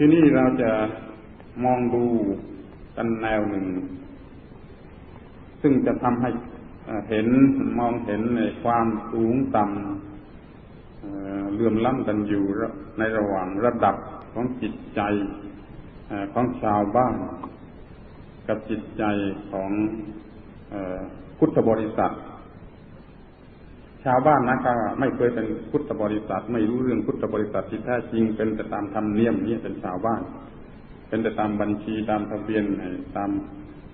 ที่นี่เราจะมองดูกันแนวหนึ่ง ซึ่งจะทำให้เห็นมองเห็นในความสูงต่ำเลื่อมล้ำกันอยู่ในระหว่างระดับของจิตใจของชาวบ้าน กับจิตใจของพุทธบริษัท ชาวบ้านนะก็ไม่เคยเป็นพุทธบริษัท ไม่รู้เรื่องพุทธบริษัทที่แท้จริงเป็นแต่ตามธรรมเนียมนี้เป็นชาวบ้าน เป็นแต่ตามบัญชีตามทะเบียนตาม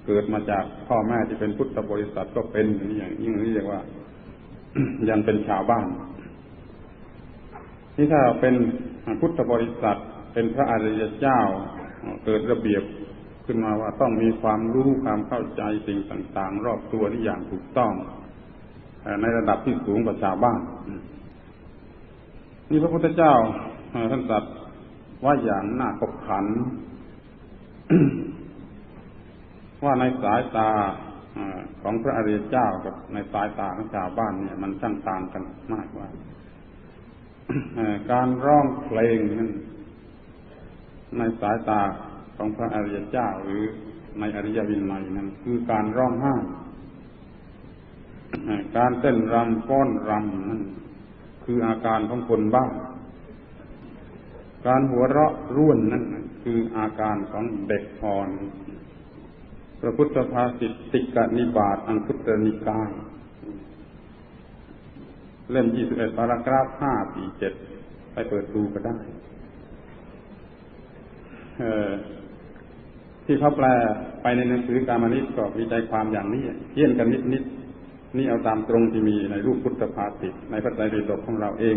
เกิดมาจากพ่อแม่ที่เป็นพุทธบริษัทก็เป็นอย่างนี้อย่างนี้เรียกว่า ยังเป็นชาวบ้านนี่ถ้าเป็นพุทธบริษัทเป็นพระอริยเจ้าเกิดระเบียบขึ้นมาว่าต้องมีความรู้ความเข้าใจสิ่งต่าง ๆ รอบตัวนี่อย่างถูกต้อง ในระดับที่สูงกว่าชาวบ้านนี่พระพุทธเจ้าท่านตรัสว่าอย่างน่าขบขัน ว่าในสายตาของพระอริยเจ้ากับในสายตาของชาวบ้านเนี่ย มันช่างต่างกันมากว่าการร้องเพลงนั้นในสายตาของพระอริยเจ้าหรือในอริยวินัยนั้นคือการร้องไห้ การเต้นรำฟ้อนรำนั่นคืออาการของคนบ้า การหัวเราะร่วนนั่นคืออาการของเด็กอ่อน พระพุทธภาษิตติกนิบาตอังคุตรนิกายเล่มยี่สิบเอ็ดปารากราฟห้าสี่เจ็ดไปเปิดดูก็ได้ที่เขาแปลไปในหนังสือการมนิตก็มีใจความอย่างนี้เยี่ยนกันนิดนิด นี่เอาตามตรงที่มีในรูปพุทธภาษิตในพระไตรปิฎกของเราเอง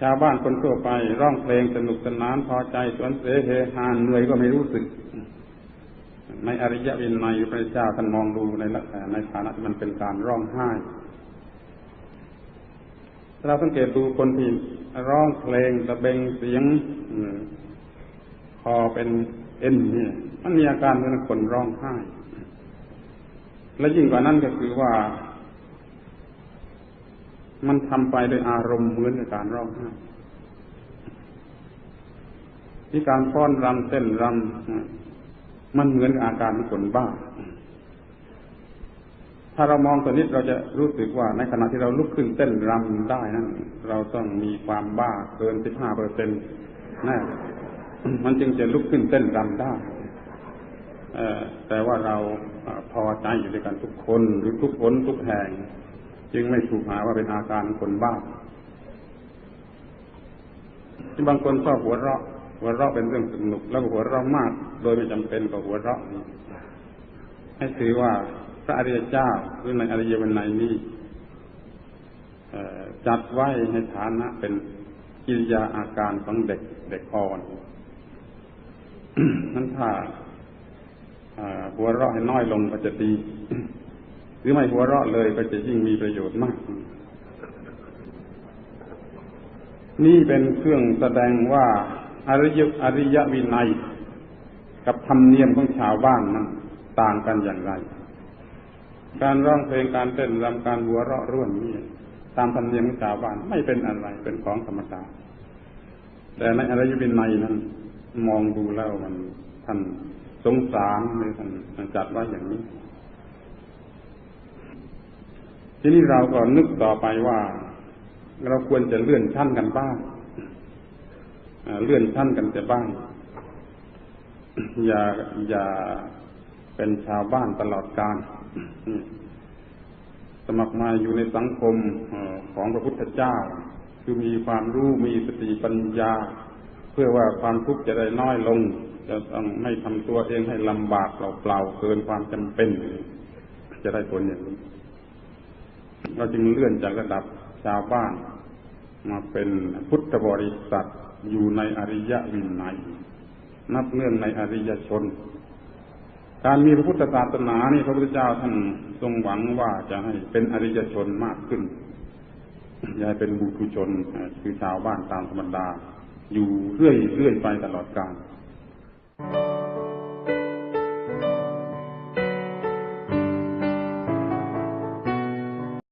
ชาวบ้านคนทั่วไปร้องเพลงสนุกสนานพอใจสวนเสเฮฮานเหนื่อยก็ไม่รู้สึก ในอริยวินัยพระเจ้าท่านมองดูในในฐานะมันเป็นการร้องไห้ เราสังเกตดูคนที่ร้องเพลงตะเบงเสียงคอเป็นเอ็นเนี่ยมันมีอาการเหมือนคนร้องไห้ และยิ่งกว่านั้นก็คือว่า มันทำไปโดยอารมณ์เหมือนกับการร้องไห้ที่การฟ้อนรำเต้นรำมันเหมือนกับอาการของคนบ้า ถ้าเรามองตัวนี้เราจะรู้สึกว่า ในขณะที่เราลุกขึ้นเต้นรำได้นั้นเราต้องมีความบ้าเกินสิบห้าเปอร์เซ็นต์แน่มันจึงจะลุกขึ้นเต้นรำได้ แต่ว่าเราพอใจอยู่ด้วยกันทุกคนหรือทุกคนทุกแห่ง จึงไม่ถูกหาว่าเป็นอาการคนบ้าที่บางคนชอบหัวเราะ หัวเราะเป็นเรื่องสนุก แล้วหัวเราะมาก โดยไม่จำเป็นกับหัวเราะให้ถือว่าพระอริยเจ้าหรือในอริยวันในนี้จัดไว้ในฐานะเป็นกิริยาอาการของเด็กเด็กอ่อนนั้นถ้า หัวเราะให้น้อยลงก็จะดี หรือไม่หัวเราะเลยก็จะยิ่งมีประโยชน์มาก นี่เป็นเครื่องแสดงว่าอริยอริยวินัย กับธรรมเนียมของชาวบ้านนั้นต่างกันอย่างไร การร้องเพลงการเต้นรำการหัวเราะร่วนนี่ตามธรรมเนียมของชาวบ้านไม่เป็นอะไรเป็นของธรรมดาแต่ในอริยวินัยนั้น มองดูแล้วมันท่าน สงสารเลยท่านจัดไว้อย่างนี้ ทีนี้เราก็นึกต่อไปว่า เราควรจะเลื่อนชั้นกันบ้างเลื่อนชั้นกันแต่บ้าง อย่าอย่าเป็นชาวบ้านตลอดกาลสมัครมาอยู่ในสังคมของพระพุทธเจ้า คือมีความรู้มีสติปัญญา เพื่อว่าความทุกข์จะได้น้อยลง จะต้องไม่ทำตัวเองให้ลำบากเปล่าๆเกินความจำเป็น จะได้ผลอย่างนี้เราจึงเลื่อนจากระดับชาวบ้าน มาเป็นพุทธบริษัทอยู่ในอริยวินัยนับเนื่องในอริยชน การมีพระพุทธศาสนานี่พระพุทธเจ้าท่านทรงหวังว่าจะให้เป็นอริยชนมากขึ้นอย่าเป็นบุตุชนคือชาวบ้านตามธรรมดา อยู่เรื่อยเรื่อยไปตลอดกาล